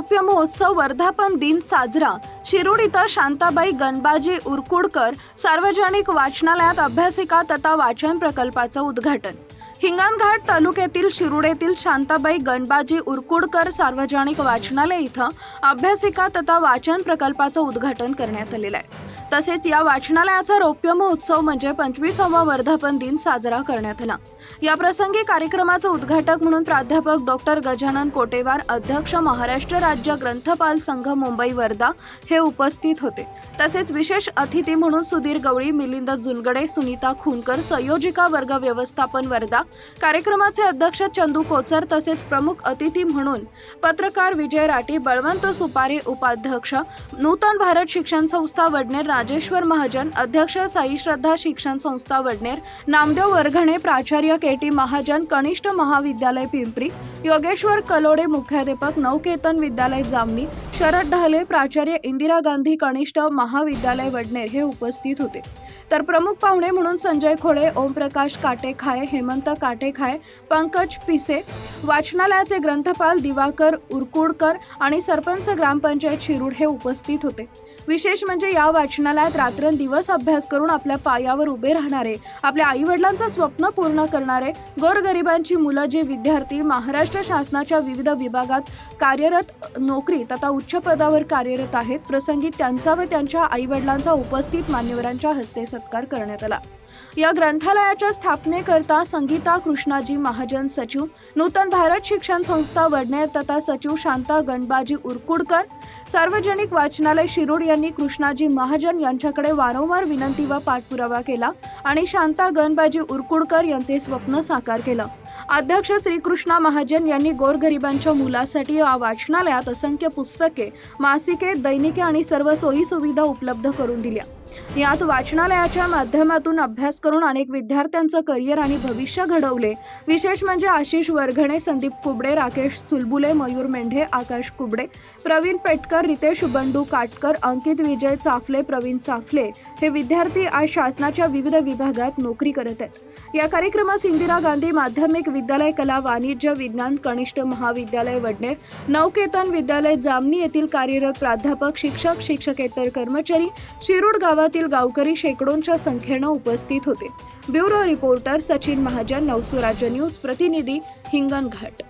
वाचनालयाचा महोत्सव वर्धापन दिन साजरा. शिरूड इथं शांताबाई गणबाजी उरकुडकर सार्वजनिक वाचनालयात अभ्यासिका तथा वाचन प्रकल्पाचं उद्घाटन. हिंगणघाट तालुक्यातील शिरूड येथील शांताबाई गणबाजी उरकुडकर सार्वजनिक वाचनालय इथं अभ्यासिका तथा वाचन प्रकल्पाचं उद्घाटन करण्यात आलेलं आहे. तसेच या वाचनालयाचा रौप्य महोत्सव म्हणजे पंचवीसावा वर्धापन दिन साजरा करण्यात आला. या प्रसंगी कार्यक्रमाचं उद्घाटक म्हणून प्राध्यापक डॉक्टर गजानन कोटेवार अध्यक्ष महाराष्ट्र राज्य ग्रंथपाल संघ मुंबई वर्धा हे उपस्थित होते. तसेच विशेष अतिथी म्हणून सुधीर गवळी मिलिंद जुनगडे सुनीता खुनकर संयोजिका वर्ग व्यवस्थापन वर्धा कार्यक्रमाचे अध्यक्ष चंदू कोचर तसेच प्रमुख अतिथी म्हणून पत्रकार विजय राठी बळवंत सुपारे उपाध्यक्ष नूतन भारत शिक्षण संस्था वडनेर राजेश्वर महाजन अध्यक्ष साई श्रद्धा शिक्षण संस्था वडनेर नामदेव वर्घणे प्राचार्य के टी महाजन कनिष्ठ महाविद्यालय पिंपरी योगेश्वर कलोडे मुख्याध्यापक नवकेतन विद्यालय जामणी शरद ढाले प्राचार्य इंदिरा गांधी कनिष्ठ महाविद्यालय वडनेर हे उपस्थित होते. तर प्रमुख पाहुणे म्हणून संजय खोडे ओमप्रकाश काटेखाय हेमंत काटेखाय पंकज पिसे वाचनालयाचे ग्रंथपाल दिवाकर उरकुडकर आणि सरपंच ग्रामपंचायत शिरूड हे उपस्थित होते. विशेष म्हणजे या वाचनालयात रात्रंदिवस अभ्यास करून आपल्या पायावर उभे राहणारे आपल्या आईवडिलांचं स्वप्न पूर्ण करणारे गोरगरिबांची मुलं जे विद्यार्थी महाराष्ट्र शासनाच्या विविध विभागात कार्यरत नोकरी तथा उच्च पदावर कार्यरत आहेत प्रसंगी त्यांचा व त्यांच्या आईवडिलांचा उपस्थित मान्यवरांच्या हस्ते सत्कार करण्यात आला. या ग्रंथालयाच्या स्थापनेकरता संगीता कृष्णाजी महाजन सचिव नूतन भारत शिक्षण संस्था वडनेर तथा सचिव शांता गणबाजी उरकुडकर सार्वजनिक वाचनालय शिरूड यांनी कृष्णाजी महाजन यांच्याकडे वारंवार विनंती व पाठपुरावा केला आणि शांता गणबाजी उरकुडकर यांचे स्वप्न साकार केलं. अध्यक्ष श्रीकृष्णा महाजन यांनी गोरगरिबांच्या मुलासाठी या वाचनालयात असंख्य पुस्तके मासिके दैनिके आणि सर्व सोयी सुविधा उपलब्ध करून दिल्या. यात वाचनालयाच्या माध्यमातून अभ्यास करून अनेक विद्यार्थ्यांचं करिअर आणि भविष्य घडवले. विशेष म्हणजे आशिष वर्घणे संदीप कुबडे राकेश चुलबुले मयूर मेंढे आकाश कुबडे प्रवीण पेटकर रितेश बंडू काटकर अंकित विजय चाफले प्रवीण चाफले हे विद्यार्थी आज शासनाच्या विविध विभागात नोकरी करत आहेत. या कार्यक्रमास इंदिरा गांधी माध्यमिक विद्यालय कला वाणिज्य विज्ञान कनिष्ठ महाविद्यालय वडनेर नवकेतन विद्यालय जामनी येथील कार्यरत प्राध्यापक शिक्षक शिक्षकेतर कर्मचारी शिरूड गावातील गावकरी शेकडोंच्या संख्येनं उपस्थित होते. Bureau reporter Sachin Mahajan Navsurajya news प्रतिनिधी हिंगणघाट घाट.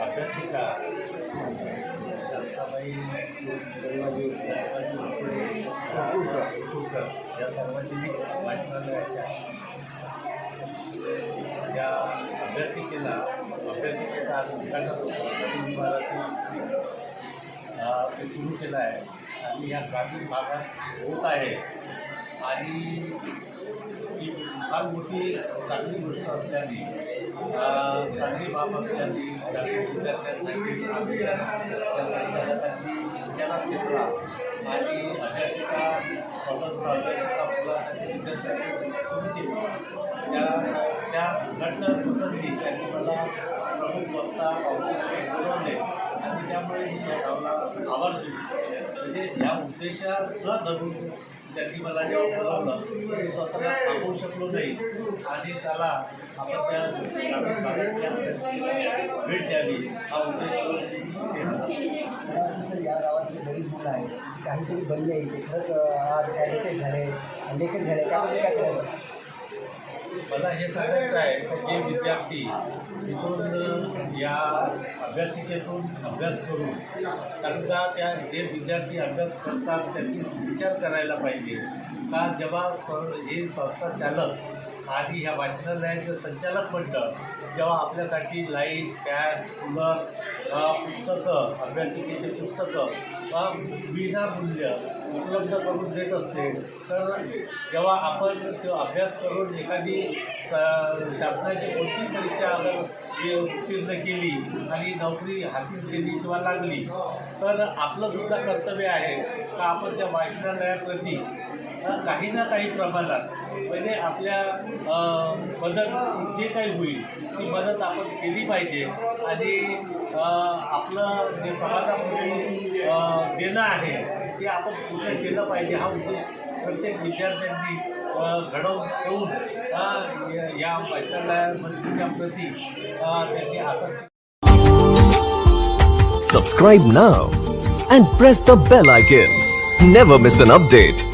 अभ्यासिका गणबाजी गणबाजी उकडे या सार्वजनिक वाचनालयाच्या या अभ्यासिकेला अभ्यासिकेचा आज सुरू केला ग्रामीण भागात होत आहे। ही चांगली गोष्ट चांगली बाब असल्याने ग्रामीण विद्यार्थ्यांसाठी विचारात घेतला आणि अभ्यासिका स्वतंत्र अभ्यासिका मुलांसाठी सुरू केली. त्या त्या घटना त्यांनी मला प्रमुख वक्ता पाहुणे बोलवले आणि त्यामुळे मी या गावाला आवर्जून म्हणजे या उद्देशाला धरून त्यांनी मला जेव्हा बोलावलं स्वतःला थांबवू शकलो नाही. आणि त्याला आपण त्या भेट द्यावी. हा उद्देश या गावातले गरीब मुलं आहेत काहीतरी बनले ते खरंच आज ॲडव्होकेट झाले लेखक झाले. त्यामध्ये काय सांगायचं मला हे सांगायचं आहे की जे विद्यार्थी इथून या अभ्यासिकेतून अभ्यास करून त्यांचा त्या जे विद्यार्थी अभ्यास करतात त्यांनी विचार करायला पाहिजे. का जेव्हा स हे संस्था चालक आधी ह्या वाचनालयाचं संचालक मंडळ जेव्हा आपल्यासाठी लाइट फॅन कूलर पुस्तकं अभ्यासिकेचे पुस्तकं विनामूल्य उपलब्ध करून देत असते. तर जेव्हा आपण तो अभ्यास करून एखादी शासनाची कोणती परीक्षा अगर उत्तीर्ण केली आणि नोकरी हासिल केली किंवा लागली तर आपलंसुद्धा कर्तव्य आहे का आपण त्या वाचनालयाप्रती काही ना काही प्रमाणात म्हणजे आपल्या मदत जे काही होईल ती मदत आपण केली पाहिजे आणि आपलं जे समाजामध्ये देणं आहे ते आपण पूर्ण केलं पाहिजे हा उद्देश प्रत्येक विद्यार्थ्यांनी घडवून ठेवून या- या मंत्रीच्या प्रती त्यांनी असं Subscribe now and press the bell icon. Never miss an update.